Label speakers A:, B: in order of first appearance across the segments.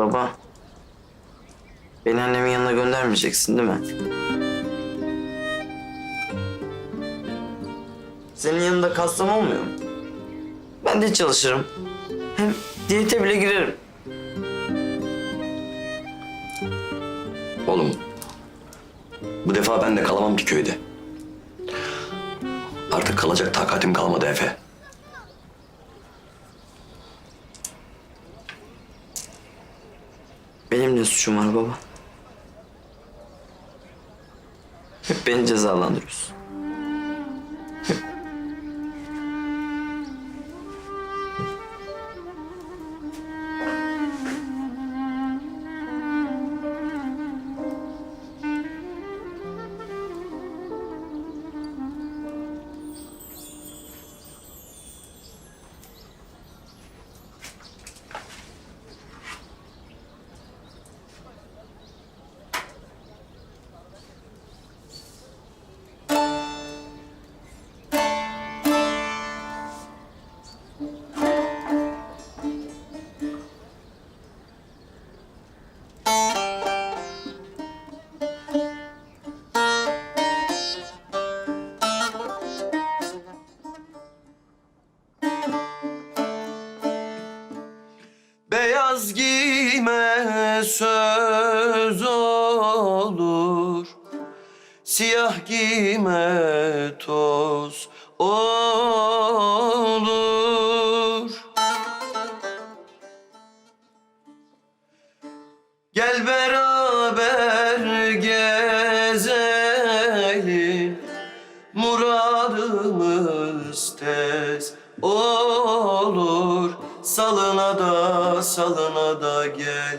A: Baba. Beni annemin yanına göndermeyeceksin değil mi? Senin yanında kalsam olmuyor mu? Ben de çalışırım. Hem diyete bile girerim.
B: Oğlum, bu defa ben de kalamam ki köyde. Artık kalacak takatim kalmadı Efe.
A: Benim ne suçum var baba? Hep beni cezalandırıyorsun.
B: Söz olur. Siyah giyme toz olur. Gel beraber gezelim. Muradımız tez olur. Salına da salına da gel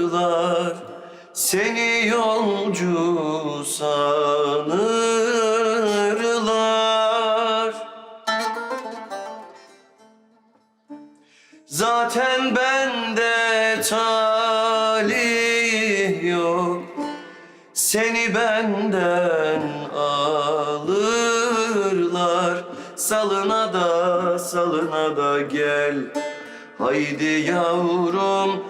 B: tanırlar Seni yolcu sanırlar. Zaten bende talih yok Seni benden alırlar. Salına da salına da gel Haydi yavrum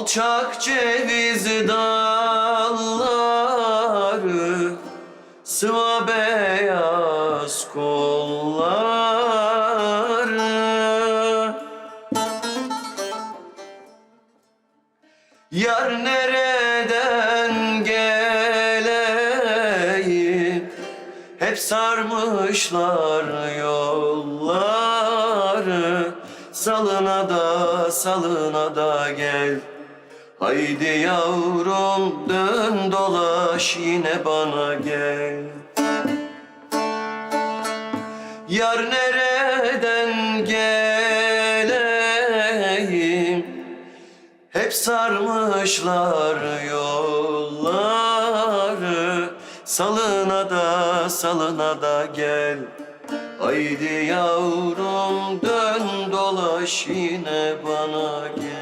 B: Alçak ceviz dalları Sıva beyaz kolları. Yar nereden geleyim? Hep sarmışlar yolları. Salına da salına da gel Haydi yavrum dön dolaş yine bana gel. Yar nereden geleyim? Hep sarmışlar yolları. Salına da salına da gel. Haydi yavrum dön dolaş yine bana gel